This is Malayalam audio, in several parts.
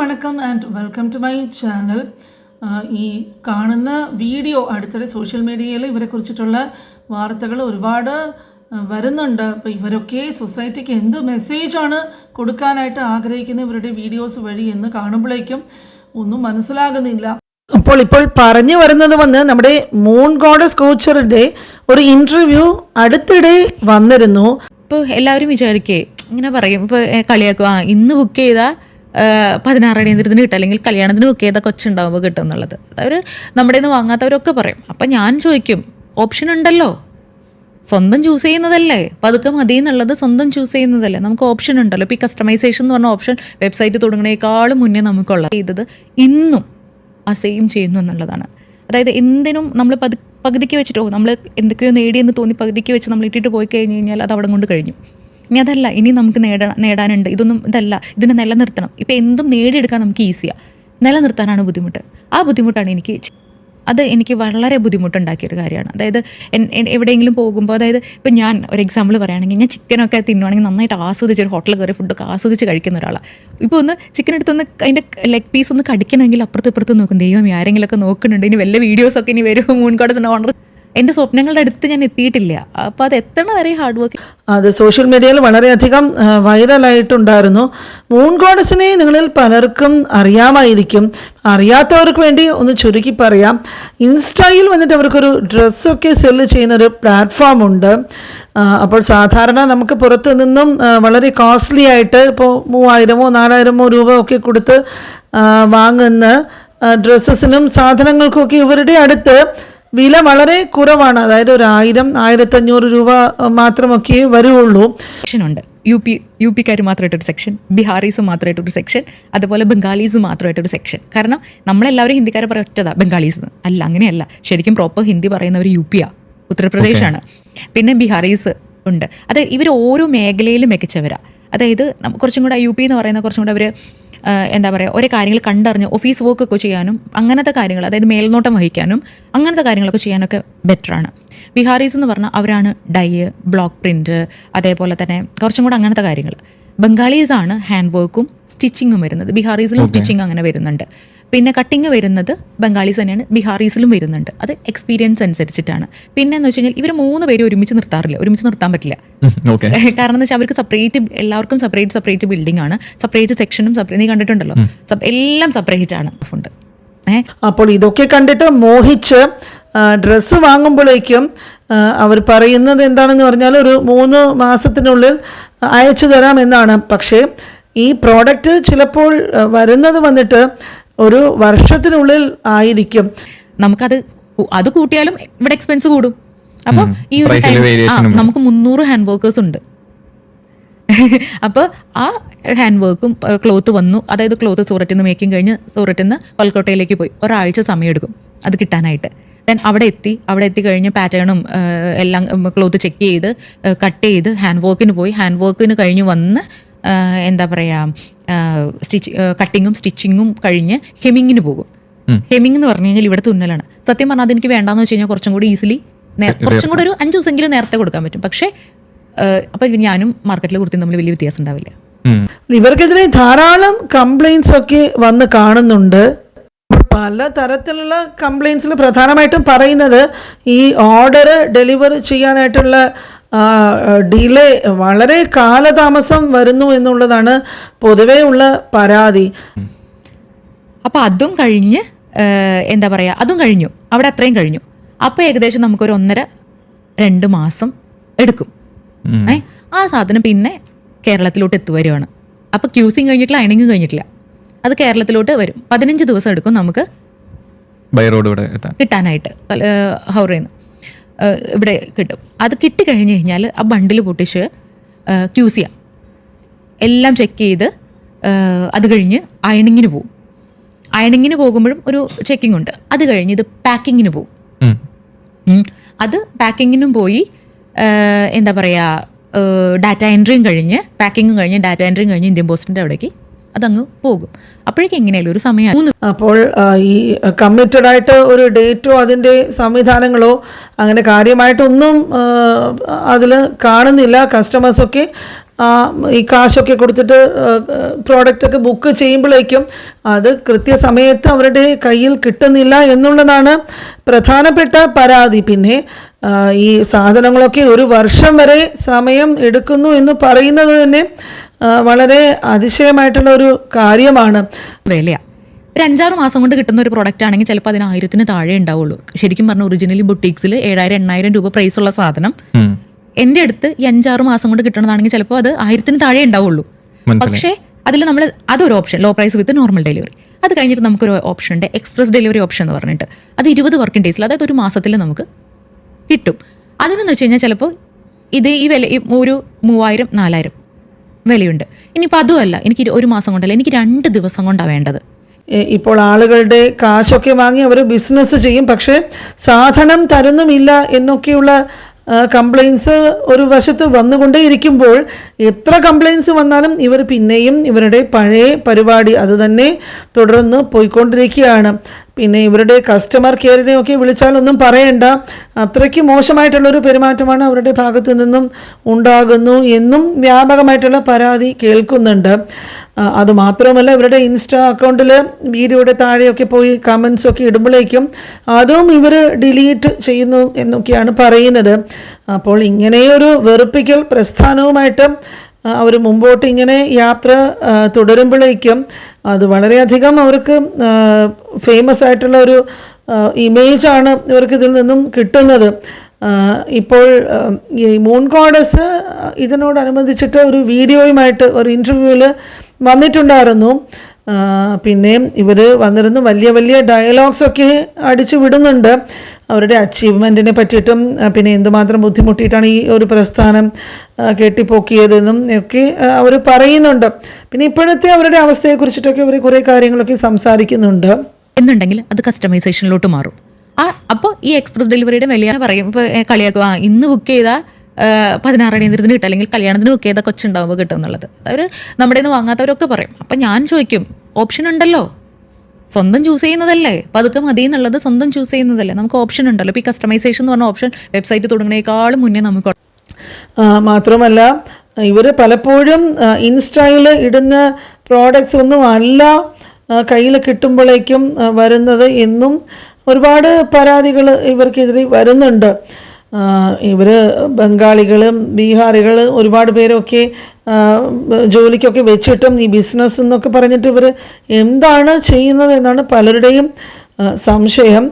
വണക്കം and welcome to my channel ഈ കാണുന്ന വീഡിയോ അടുത്തിടെ സോഷ്യൽ മീഡിയയിൽ ഇവരെ കുറിച്ചിട്ടുള്ള വാർത്തകൾ ഒരുപാട് വരുന്നുണ്ട്. അപ്പോൾ ഇവരൊക്കെ സൊസൈറ്റിക്ക് എന്ത് മെസ്സേജാണ് കൊടുക്കാനായിട്ട് ആഗ്രഹിക്കുന്ന ഇവരുടെ വീഡിയോസ് വഴി എന്ന് കാണുമ്പോഴേക്കും ഒന്നും മനസ്സിലാകുന്നില്ല. അപ്പോൾ ഇപ്പോൾ പറഞ്ഞു വരുന്നത് വന്ന് നമ്മുടെ മൂൺ ഗോഡസ് കോച്ചറിന്റെ ഒരു ഇന്റർവ്യൂ അടുത്തിടെ വന്നിരുന്നു. ഇപ്പോൾ എല്ലാവരും വിചാരിക്കേ ഇങ്ങനെ പറയും. ഇപ്പോൾ കളിയാക്കും. ആ ഇന്ന് ബുക്ക് ചെയ്താൽ പതിനാറ് അടിയന്തരത്തിന് കിട്ടും. അല്ലെങ്കിൽ കല്യാണത്തിന് ബുക്ക് കൊച്ചു കൊച്ചുണ്ടാവുമ്പോൾ കിട്ടും എന്നുള്ളത് അവർ നമ്മുടെ നിന്ന് വാങ്ങാത്തവരൊക്കെ പറയും. അപ്പം ഞാൻ ചോദിക്കും ഓപ്ഷൻ ഉണ്ടല്ലോ. സ്വന്തം ചൂസ് ചെയ്യുന്നതല്ലേ? പതുക്കെ മതി എന്നുള്ളത് സ്വന്തം ചൂസ് ചെയ്യുന്നതല്ലേ? നമുക്ക് ഓപ്ഷൻ ഉണ്ടല്ലോ. ഇപ്പോൾ ഈ കസ്റ്റമൈസേഷൻ എന്ന് പറഞ്ഞ ഓപ്ഷൻ വെബ്സൈറ്റ് തുടങ്ങുന്നതിനേക്കാളും മുന്നേ നമുക്കുള്ള ചെയ്തത് ഇന്നും ആ സെയിം ചെയ്യുന്നു എന്നുള്ളതാണ്. അതായത് എന്തിനും നമ്മൾ പതു പകുതിക്ക് വെച്ചിട്ടോ നമ്മൾ എന്തൊക്കെയോ നേടിയെന്ന് തോന്നി പകുതിക്ക് വെച്ച് നമ്മൾ ഇട്ടിട്ട് പോയി കഴിഞ്ഞ് കഴിഞ്ഞാൽ അത് അവിടെ കൊണ്ട് കഴിഞ്ഞു. ഇനി അതല്ല ഇനി നമുക്ക് നേടണം നേടാനുണ്ട്. ഇതൊന്നും ഇതല്ല. ഇതിനെ നിലനിർത്തണം. ഇപ്പം എന്തും നേടിയെടുക്കാൻ നമുക്ക് ഈസിയാണ് നിലനിർത്താനാണ് ബുദ്ധിമുട്ട്. ആ ബുദ്ധിമുട്ടാണ് എനിക്ക് അത് എനിക്ക് വളരെ ബുദ്ധിമുട്ടുണ്ടാക്കിയൊരു കാര്യമാണ്. അതായത് എവിടെയെങ്കിലും പോകുമ്പോൾ അതായത് ഇപ്പം ഞാൻ ഒരു എക്സാമ്പിൾ പറയുകയാണെങ്കിൽ ഞാൻ ചിക്കനൊക്കെ തിന്നുവാണെങ്കിൽ നന്നായിട്ട് ആസ്വദിച്ച് ഒരു ഹോട്ടലിൽ കയറി ഫുഡൊക്കെ ആസ്വദിച്ച് കഴിക്കുന്ന ഒരാളാണ് ഇപ്പോൾ ഒന്ന് ചിക്കൻ എടുത്തൊന്ന് അതിന്റെ ലെഗ് പീസ് ഒന്ന് കടിക്കണമെങ്കിൽ അപ്പുറത്ത് ഇപ്പുറത്ത് നോക്കും. ദൈവം ആരെങ്കിലുമൊക്കെ നോക്കുന്നുണ്ട്. ഇനി വല്ല വീഡിയോസൊക്കെ ഇനി വരും. മൂൺ കോഡസിന്റെ എന്റെ സ്വപ്നങ്ങളുടെ അടുത്ത് ഞാൻ എത്തിയിട്ടില്ല. അപ്പോൾ അത് എത്തണ വരെ ഹാർഡ് വർക്ക് അത് സോഷ്യൽ മീഡിയയിൽ വളരെയധികം വൈറലായിട്ടുണ്ടായിരുന്നു മൂൺ ഗോഡസിനെ നിങ്ങളിൽ പലർക്കും അറിയാമായിരിക്കും. അറിയാത്തവർക്ക് വേണ്ടി ഒന്ന് ചുരുക്കി പറയാം. ഇൻസ്റ്റയിൽ വന്നിട്ട് അവർക്കൊരു ഡ്രസ്സൊക്കെ സെല്ല് ചെയ്യുന്നൊരു പ്ലാറ്റ്ഫോം ഉണ്ട്. അപ്പോൾ സാധാരണ നമുക്ക് പുറത്തു നിന്നും വളരെ കോസ്റ്റ്ലി ആയിട്ട് ഇപ്പോൾ മൂവായിരമോ നാലായിരമോ രൂപ ഒക്കെ കൊടുത്ത് വാങ്ങുന്ന ഡ്രസ്സസിനും സാധനങ്ങൾക്കൊക്കെ ഇവരുടെ അടുത്ത് വില വളരെ കുറവാണ്. അതായത് ഒരു ആയിരം ആയിരത്തഞ്ഞൂറ് രൂപ മാത്രമൊക്കെ വരുള്ളൂ. ഉണ്ട്. യു പി യു പിക്കാർ മാത്രമായിട്ടൊരു സെക്ഷൻ ബിഹാറീസ് മാത്രമായിട്ടൊരു സെക്ഷൻ അതുപോലെ ബംഗാളീസ് മാത്രമായിട്ടൊരു സെക്ഷൻ കാരണം നമ്മളെല്ലാവരും ഹിന്ദിക്കാരെ പറയറ്റതാ ബംഗാളീസ് അല്ല അങ്ങനെയല്ല. ശരിക്കും പ്രോപ്പർ ഹിന്ദി പറയുന്നവർ യു. പിയാ ഉത്തർപ്രദേശാണ് പിന്നെ ബിഹാറീസ് ഉണ്ട്. അത് ഇവർ ഓരോ മേഖലയിലും മികച്ചവരാണ് അതായത് കുറച്ചും കൂടെ യു പി എന്ന് പറയുന്ന കുറച്ചും കൂടെ അവർ എന്താ പറയുക ഓരോ കാര്യങ്ങൾ കണ്ടറിഞ്ഞ് ഓഫീസ് വർക്കൊക്കെ ചെയ്യാനും അങ്ങനത്തെ കാര്യങ്ങൾ അതായത് മേൽനോട്ടം വഹിക്കാനും അങ്ങനത്തെ കാര്യങ്ങളൊക്കെ ചെയ്യാനൊക്കെ ബെറ്ററാണ് ബിഹാറീസ് എന്ന് പറഞ്ഞാൽ അവരാണ് ഡൈ ബ്ലോക്ക് പ്രിന്റ് അതേപോലെ തന്നെ കുറച്ചും കൂടെ അങ്ങനത്തെ കാര്യങ്ങൾ. ബംഗാളീസാണ് ഹാൻഡ് വർക്കും സ്റ്റിച്ചിങ്ങും വരുന്നത്. ബിഹാറീസിലും സ്റ്റിച്ചിങ് അങ്ങനെ വരുന്നുണ്ട്. പിന്നെ കട്ടിങ് വരുന്നത് ബംഗാളീസ് തന്നെയാണ് ബിഹാറീസിലും വരുന്നുണ്ട്. അത് എക്സ്പീരിയൻസ് അനുസരിച്ചിട്ടാണ്. പിന്നെ എന്ന് വെച്ച് കഴിഞ്ഞാൽ ഇവർ മൂന്ന് പേരും ഒരുമിച്ച് നിർത്താറില്ല ഒരുമിച്ച് നിർത്താൻ പറ്റില്ല. ഓക്കെ കാരണം എന്ന് വെച്ചാൽ അവർക്ക് സെപ്പറേറ്റ് എല്ലാവർക്കും സെപ്പറേറ്റ് സെപ്പറേറ്റ് ബിൽഡിംഗ് ആണ്. സെപ്പറേറ്റ് സെക്ഷനും സെപ്പറേറ്റ് നീ കണ്ടിട്ടുണ്ടല്ലോ? എല്ലാം സെപ്പറേറ്റ് ആണ് ഫുണ്ട് അപ്പോൾ ഇതൊക്കെ കണ്ടിട്ട് മോഹിച്ച് ഡ്രസ്സ് വാങ്ങുമ്പോഴേക്കും അവർ പറയുന്നത് എന്താണെന്ന് പറഞ്ഞാൽ ഒരു മൂന്ന് മാസത്തിനുള്ളിൽ അയച്ചു തരാം എന്നാണ്. പക്ഷേ ഈ പ്രോഡക്റ്റ് ചിലപ്പോൾ വരുന്നത് വന്നിട്ട് ഒരു വർഷത്തിനുള്ളിൽ ആയിരിക്കും. നമുക്കത് അത് കൂട്ടിയാലും ഇവിടെ എക്സ്പെൻസ് കൂടും. അപ്പോൾ ഈ ഒരു ഉം. നമുക്ക് മുന്നൂറ് ഹാൻഡ് വർക്കേഴ്സ് ഉണ്ട്. അപ്പോൾ ആ ഹാൻഡ് വർക്കും ക്ലോത്ത് വന്നു. അതായത് ക്ലോത്ത് സൂററ്റിൽ നിന്ന് മേക്കിംഗ് കഴിഞ്ഞ് സൂററ്റിൽ നിന്ന് കൊൽക്കോട്ടയിലേക്ക് പോയി. ഒരാഴ്ച സമയമെടുക്കും അത് കിട്ടാനായിട്ട്. ദെൻ അവിടെ എത്തി അവിടെ എത്തി കഴിഞ്ഞ് പാറ്റേണും എല്ലാം ക്ലോത്ത് ചെക്ക് ചെയ്ത് കട്ട് ചെയ്ത് ഹാൻഡ് വർക്കിന് പോയി. ഹാൻഡ് വർക്കിന് കഴിഞ്ഞ് വന്ന് എന്താ പറയുക സ്റ്റിച്ച് കട്ടിങ്ങും സ്റ്റിച്ചിങ്ങും കഴിഞ്ഞ് ഹെമിങ്ങിന് പോകും. ഹെമിങ് എന്ന് പറഞ്ഞു കഴിഞ്ഞാൽ ഇവിടെ തുന്നലാണ്. സത്യം പറഞ്ഞാൽ അതെനിക്ക് വേണ്ടാന്ന് വെച്ച് കഴിഞ്ഞാൽ കുറച്ചും കൂടി ഈസിലി കുറച്ചും കൂടി ഒരു അഞ്ച് ദിവസമെങ്കിലും നേരത്തെ കൊടുക്കാൻ പറ്റും. പക്ഷേ അപ്പം ഞാനും മാർക്കറ്റിലെ കുർത്തിയും തമ്മിൽ വലിയ വ്യത്യാസം ഉണ്ടാവില്ല. ഇവർക്കെതിരെ ധാരാളം കംപ്ലൈൻസ് ഒക്കെ വന്ന് കാണുന്നുണ്ട്. പല തരത്തിലുള്ള കംപ്ലൈൻസിൽ പ്രധാനമായിട്ടും പറയുന്നത് ഈ ഓർഡർ ഡെലിവർ ചെയ്യാനായിട്ടുള്ള ഡിലേ വളരെ കാലതാമസം വരുന്നു എന്നുള്ളതാണ് പൊതുവേ ഉള്ള പരാതി. അപ്പോൾ അതും കഴിഞ്ഞ് എന്താ പറയുക അതും കഴിഞ്ഞു. അവിടെ അത്രയും കഴിഞ്ഞു. അപ്പോൾ ഏകദേശം നമുക്കൊരു ഒന്നര രണ്ട് മാസം എടുക്കും. ഏ ആ സാധനം പിന്നെ കേരളത്തിലോട്ട് എത്തുവരുവാണ്. അപ്പോൾ ക്യൂസിങ് കഴിഞ്ഞിട്ടില്ല അയണിങ് കഴിഞ്ഞിട്ടില്ല. അത് കേരളത്തിലോട്ട് വരും. പതിനഞ്ച് ദിവസം എടുക്കും നമുക്ക് ബൈ റോഡ് ഇവിടെ കിട്ടാനായിട്ട് ഹൗറയിൽ നിന്ന് ഇവിടെ കിട്ടും. അത് കിട്ടിക്കഴിഞ്ഞ് കഴിഞ്ഞാൽ ആ ബണ്ടിൽ പൊട്ടിച്ച് ക്യൂസ് ചെയ്യാം എല്ലാം ചെക്ക് ചെയ്ത് അത് കഴിഞ്ഞ് അയണിങ്ങിന് പോവും. അയണിങ്ങിന് പോകുമ്പോഴും ഒരു ചെക്കിംഗ് ഉണ്ട്. അത് കഴിഞ്ഞ് ഇത് പാക്കിങ്ങിന്. ഉം. അത് പാക്കിങ്ങിനും പോയി എന്താ പറയുക ഡാറ്റ എൻട്രിയും കഴിഞ്ഞ് പാക്കിങ്ങും കഴിഞ്ഞ് ഡാറ്റ എൻട്രിയും കഴിഞ്ഞ് ഇന്ത്യൻ പോസ്റ്റിന്റെ അവിടേക്ക് അതങ്ങ് പോകും. അപ്പോഴേക്കും എങ്ങനെയല്ല ഒരു സമയം അപ്പോൾ ഈ കമ്മിറ്റഡ് ആയിട്ട് ഒരു ഡേറ്റോ അതിന്റെ സംവിധാനങ്ങളോ അങ്ങനെ കാര്യമായിട്ടൊന്നും അതിൽ കാണുന്നില്ല. കസ്റ്റമേഴ്സൊക്കെ ഈ കാശൊക്കെ കൊടുത്തിട്ട് പ്രോഡക്റ്റൊക്കെ ബുക്ക് ചെയ്യുമ്പോഴേക്കും അത് കൃത്യസമയത്ത് അവരുടെ കയ്യിൽ കിട്ടുന്നില്ല എന്നുള്ളതാണ് പ്രധാനപ്പെട്ട പരാതി. പിന്നെ ഈ സാധനങ്ങളൊക്കെ ഒരു വർഷം വരെ സമയം എടുക്കുന്നു എന്ന് പറയുന്നത് തന്നെ വളരെ അതിശയമായിട്ടുള്ള ഒരു കാര്യമാണ്. വിലയാണ് ഒരു അഞ്ചാറ് മാസം കൊണ്ട് കിട്ടുന്ന ഒരു പ്രോഡക്റ്റ് ആണെങ്കിൽ ചിലപ്പോൾ അതിന് ആയിരത്തിന് താഴെ ഉണ്ടാവുള്ളൂ. ശരിക്കും പറഞ്ഞ ഒറിജിനലി ബുട്ടീക്സിൽ ഏഴായിരം എണ്ണായിരം രൂപ പ്രൈസ് ഉള്ള സാധനം. എന്റെ അടുത്ത് ഈ അഞ്ചാറ് മാസം കൊണ്ട് കിട്ടുന്നതാണെങ്കിൽ ചിലപ്പോൾ അത് ആയിരത്തിന് താഴെ ഉണ്ടാവുള്ളൂ. പക്ഷേ അതിൽ നമ്മൾ അതൊരു option low price with normal delivery അത് കഴിഞ്ഞിട്ട് നമുക്കൊരു ഓപ്ഷൻ ഉണ്ട് എക്സ്പ്രസ് ഡെലിവറി ഓപ്ഷൻ എന്ന് പറഞ്ഞിട്ട്. അത് ഇരുപത് വർക്കിംഗ് ഡേയ്സിൽ അതായത് ഒരു മാസത്തിൽ നമുക്ക് കിട്ടും. അതിനെന്ന് വെച്ച് കഴിഞ്ഞാൽ ചിലപ്പോൾ ഇത് ഈ വില ഒരു മൂവായിരം നാലായിരം വിലയുണ്ട്. ഇനിയിപ്പോൾ അതുമല്ല എനിക്ക് ഒരു മാസം കൊണ്ടല്ല എനിക്ക് രണ്ട് ദിവസം കൊണ്ടാണ് വേണ്ടത്. ഇപ്പോൾ ആളുകളുടെ കാശൊക്കെ വാങ്ങി അവർ ബിസിനസ് ചെയ്യും പക്ഷേ സാധനം തരുന്നുമില്ല എന്നൊക്കെയുള്ള കംപ്ലയിൻസ് ഒരു വശത്ത് വന്നുകൊണ്ടേയിരിക്കുമ്പോൾ എത്ര കംപ്ലയിൻസ് വന്നാലും ഇവർ പിന്നെയും ഇവരുടെ പഴയ പരിപാടി അതുതന്നെ തുടർന്ന് പോയിക്കൊണ്ടിരിക്കുകയാണ്. പിന്നെ ഇവരുടെ കസ്റ്റമർ കെയറിനെയൊക്കെ വിളിച്ചാൽ ഒന്നും പറയണ്ട. അത്രയ്ക്ക് മോശമായിട്ടുള്ളൊരു പെരുമാറ്റമാണ് അവരുടെ ഭാഗത്തു നിന്നും ഉണ്ടാകുന്നു എന്നും വ്യാപകമായിട്ടുള്ള പരാതി കേൾക്കുന്നുണ്ട്. അതുമാത്രമല്ല ഇവരുടെ ഇൻസ്റ്റാ അക്കൗണ്ടിൽ വീഡിയോയുടെ താഴെയൊക്കെ പോയി കമൻസ് ഒക്കെ ഇടുമ്പോഴേക്കും അതും ഇവർ ഡിലീറ്റ് ചെയ്യുന്നു എന്നൊക്കെയാണ് പറയുന്നത്. അപ്പോൾ ഇങ്ങനെയൊരു വെറുപ്പിക്കൽ പ്രസ്ഥാനവുമായിട്ട് അവർ മുമ്പോട്ട് ഇങ്ങനെ യാത്ര തുടരുമ്പോഴേക്കും അത് വളരെയധികം അവർക്ക് ഫേമസ് ആയിട്ടുള്ള ഒരു ഇമേജാണ് ഇവർക്ക് ഇതിൽ നിന്നും കിട്ടുന്നത്. ഇപ്പോൾ ഈ മൂൺ ഗോഡസ് ഇതിനോടനുബന്ധിച്ചിട്ട് ഒരു വീഡിയോയുമായിട്ട് ഒരു ഇന്റർവ്യൂവിൽ വന്നിട്ടുണ്ടായിരുന്നു. ആ, പിന്നെ ഇവർ വന്നിരുന്ന് വലിയ വലിയ ഡയലോഗ്സ് ഒക്കെ അടിച്ചു വിടുന്നുണ്ട്. അവരുടെ അച്ചീവ്മെന്റിനെ പറ്റിയിട്ടും പിന്നെ എന്തുമാത്രം ബുദ്ധിമുട്ടിയിട്ടാണ് ഈ ഒരു പ്രസ്ഥാനം കെട്ടിപ്പോക്കിയതെന്നും ഒക്കെ അവർ പറയുന്നുണ്ട്. പിന്നെ ഇപ്പോഴത്തെ അവരുടെ അവസ്ഥയെ അവസ്ഥയെക്കുറിച്ചിട്ടൊക്കെ അവർ കുറേ കാര്യങ്ങളൊക്കെ സംസാരിക്കുന്നുണ്ട്. എന്നുണ്ടെങ്കിൽ അത് കസ്റ്റമൈസേഷനിലോട്ട് മാറും. ആ അപ്പോൾ ഈ എക്സ്പ്രസ് ഡെലിവറിയുടെ വിലയാണ് പറയും ഇപ്പോൾ കളിയാക്കുക. ഇന്ന് ബുക്ക് ചെയ്താൽ പതിനാറ് അടിയന്തരത്തിന് കിട്ടുക അല്ലെങ്കിൽ കല്യാണത്തിന് ബുക്ക് ചെയ്താൽ കൊച്ചുണ്ടാവുമ്പോൾ കിട്ടും എന്നുള്ളത്. അവർ നമ്മുടെ നിന്ന് വാങ്ങാത്തവരൊക്കെ പറയും. അപ്പം ഞാൻ ചോദിക്കും ഓപ്ഷൻ ഉണ്ടല്ലോ? സ്വന്തം ചൂസ് ചെയ്യുന്നതല്ലേ? പതുക്കെ മതി എന്നുള്ളത് സ്വന്തം ചൂസ് ചെയ്യുന്നതല്ലേ? നമുക്ക് ഓപ്ഷൻ ഉണ്ടല്ലോ. ഇപ്പോൾ ഈ കസ്റ്റമൈസേഷൻ എന്ന് പറഞ്ഞ ഓപ്ഷൻ വെബ്സൈറ്റ് തുടങ്ങുന്നതിനേക്കാളും മുന്നേ നമുക്ക് മാത്രമല്ല ഇവർ പലപ്പോഴും ഇൻസ്റ്റയിൽ ഇടുന്ന പ്രോഡക്റ്റ്സ് ഒന്നും അല്ല കയ്യിൽ കിട്ടുമ്പോഴേക്കും വരുന്നത് എന്നും ഒരുപാട് പരാതികൾ ഇവർക്കെതിരെ വരുന്നുണ്ട്. ഇവർ ബംഗാളികളും ബീഹാറികൾ ഒരുപാട് പേരൊക്കെ ജോലിക്കൊക്കെ വെച്ചിട്ടും ഈ ബിസിനസ് എന്നൊക്കെ പറഞ്ഞിട്ട് ഇവർ എന്താണ് ചെയ്യുന്നത് എന്നാണ് പലരുടെയും സംശയം.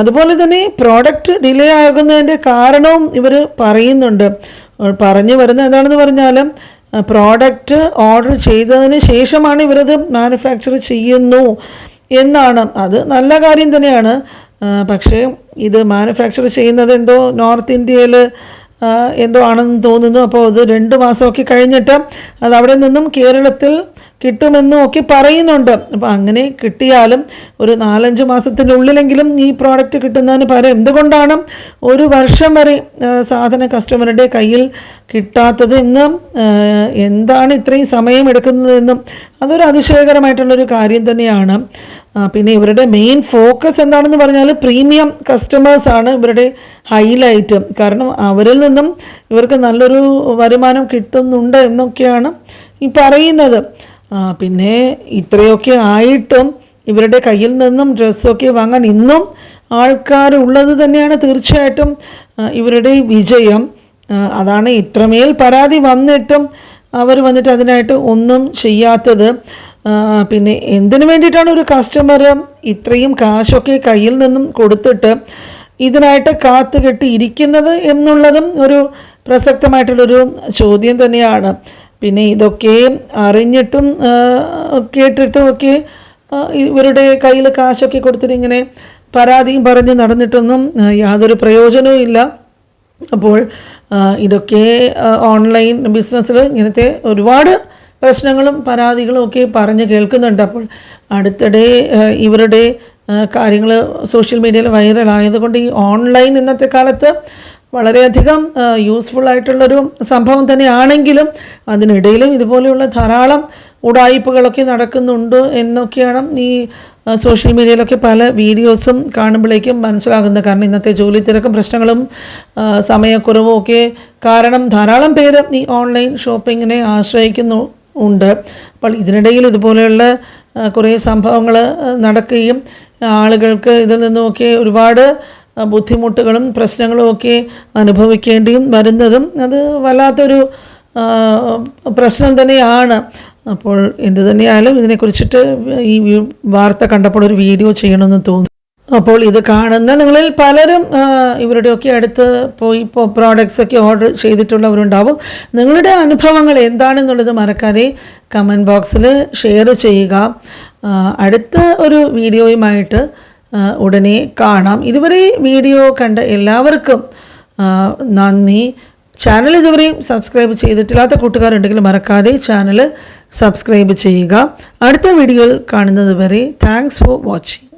അതുപോലെ തന്നെ പ്രോഡക്റ്റ് ഡിലേ ആകുന്നതിന്റെ കാരണവും ഇവർ പറയുന്നുണ്ട്. പറഞ്ഞു വരുന്നത് എന്താണെന്ന് പറഞ്ഞാൽ പ്രോഡക്റ്റ് ഓർഡർ ചെയ്തതിന് ശേഷമാണ് ഇവരത് മാനുഫാക്ചർ ചെയ്യുന്നു എന്നാണ്. അത് നല്ല കാര്യം തന്നെയാണ്. പക്ഷേ ഇത് മാനുഫാക്ചർ ചെയ്യുന്നത് എന്തോ നോർത്ത് ഇന്ത്യയിൽ എന്തോ ആണെന്ന് തോന്നുന്നു. അപ്പോൾ അത് രണ്ട് മാസമൊക്കെ കഴിഞ്ഞിട്ട് അത് അവിടെ നിന്നും കേരളത്തിൽ കിട്ടുമെന്നും ഒക്കെ പറയുന്നുണ്ട്. അപ്പോൾ അങ്ങനെ കിട്ടിയാലും ഒരു നാലഞ്ച് മാസത്തിനുള്ളിലെങ്കിലും ഈ പ്രോഡക്റ്റ് കിട്ടുന്നതിന് പകരം എന്തുകൊണ്ടാണ് ഒരു വർഷം വരെ സാധന കസ്റ്റമറുടെ കയ്യിൽ കിട്ടാത്തത് എന്ന് എന്താണ് ഇത്രയും സമയം എടുക്കുന്നതെന്നും അതൊരു അതിശയകരമായിട്ടുള്ളൊരു കാര്യം തന്നെയാണ്. പിന്നെ ഇവരുടെ മെയിൻ ഫോക്കസ് എന്താണെന്ന് പറഞ്ഞാൽ പ്രീമിയം കസ്റ്റമേഴ്സാണ് ഇവരുടെ ഹൈലൈറ്റ് കാരണം അവരിൽ നിന്നും ഇവർക്ക് നല്ലൊരു വരുമാനം കിട്ടുന്നുണ്ട് എന്നൊക്കെയാണ് ഈ പറയുന്നത്. പിന്നെ ഇത്രയൊക്കെ ആയിട്ടും ഇവരുടെ കയ്യിൽ നിന്നും ഡ്രസ്സൊക്കെ വാങ്ങാൻ ഇന്നും ആൾക്കാരുള്ളത് തന്നെയാണ് തീർച്ചയായിട്ടും ഇവരുടെ വിജയം. അതാണ് ഇത്രമേൽ പരാതി വന്നിട്ടും അവർ വന്നിട്ട് അതിനായിട്ട് ഒന്നും ചെയ്യാത്തത്. പിന്നെ എന്തിനു വേണ്ടിയിട്ടാണ് ഒരു കസ്റ്റമർ ഇത്രയും കാശൊക്കെ കയ്യിൽ നിന്നും കൊടുത്തിട്ട് ഇതിനായിട്ട് കാത്തു കെട്ടി ഇരിക്കുന്നത് എന്നുള്ളതും ഒരു പ്രസക്തമായിട്ടുള്ളൊരു ചോദ്യം തന്നെയാണ്. പിന്നെ ഇതൊക്കെ അറിഞ്ഞിട്ടും കേട്ടിട്ടും ഒക്കെ ഇവരുടെ കയ്യിൽ കാശൊക്കെ കൊടുത്തിട്ട് ഇങ്ങനെ പരാതിയും പറഞ്ഞ് നടന്നിട്ടൊന്നും യാതൊരു പ്രയോജനവും ഇല്ല. അപ്പോൾ ഇതൊക്കെ ഓൺലൈൻ ബിസിനസ്സിൽ ഇങ്ങനത്തെ ഒരുപാട് പ്രശ്നങ്ങളും പരാതികളും ഒക്കെ പറഞ്ഞ് കേൾക്കുന്നുണ്ട്. അപ്പോൾ അടുത്തിടെ ഇവരുടെ കാര്യങ്ങൾ സോഷ്യൽ മീഡിയയിൽ വൈറലായതുകൊണ്ട് ഈ ഓൺലൈൻ ഇന്നത്തെ കാലത്ത് വളരെയധികം യൂസ്ഫുൾ ആയിട്ടുള്ളൊരു സംഭവം തന്നെയാണെങ്കിലും അതിനിടയിലും ഇതുപോലെയുള്ള ധാരാളം ഉടായ്പകളൊക്കെ നടക്കുന്നുണ്ട് എന്നൊക്കെയാണ് ഈ സോഷ്യൽ മീഡിയയിലൊക്കെ പല വീഡിയോസും കാണുമ്പോഴേക്കും മനസ്സിലാകുന്നത്. കാരണം ഇന്നത്തെ ജോലി തിരക്കും പ്രശ്നങ്ങളും സമയക്കുറവും ഒക്കെ കാരണം ധാരാളം പേര് ഈ ഓൺലൈൻ ഷോപ്പിങ്ങിനെ ആശ്രയിക്കുന്നു ഉണ്ട്. അപ്പോൾ ഇതിനിടയിൽ ഇതുപോലെയുള്ള കുറേ സംഭവങ്ങൾ നടക്കുകയും ആളുകൾക്ക് ഇതിൽ നിന്നുമൊക്കെ ഒരുപാട് ബുദ്ധിമുട്ടുകളും പ്രശ്നങ്ങളും ഒക്കെ അനുഭവിക്കേണ്ടിയും വരുന്നതും അത് വല്ലാത്തൊരു പ്രശ്നം തന്നെയാണ്. അപ്പോൾ എന്തു തന്നെയായാലും ഇതിനെക്കുറിച്ചിട്ട് ഈ വാർത്ത കണ്ടപ്പോൾ ഒരു വീഡിയോ ചെയ്യണമെന്ന് തോന്നി അപ്പോൾ ഇത് കാണുന്ന നിങ്ങളിൽ പലരും ഇവരുടെയൊക്കെ അടുത്ത് പോയി ഇപ്പോൾ പ്രോഡക്റ്റ്സ് ഒക്കെ ഓർഡർ ചെയ്തിട്ടുള്ളവരുണ്ടാവും. നിങ്ങളുടെ അനുഭവങ്ങൾ എന്താണെന്നുള്ളത് മറക്കാതെ കമന്റ് ബോക്സിൽ ഷെയർ ചെയ്യുക. അടുത്ത ഒരു വീഡിയോയുമായിട്ട് ഉടനെ കാണാം. ഇതുവരെ വീഡിയോ കണ്ട എല്ലാവർക്കും നന്ദി. ചാനൽ ഇതുവരെയും സബ്സ്ക്രൈബ് ചെയ്തിട്ടില്ലാത്ത കൂട്ടുകാരുണ്ടെങ്കിൽ മറക്കാതെ ചാനൽ സബ്സ്ക്രൈബ് ചെയ്യുക. അടുത്ത വീഡിയോയിൽ കാണുന്നത് വരെ താങ്ക്സ് ഫോർ വാച്ചിങ്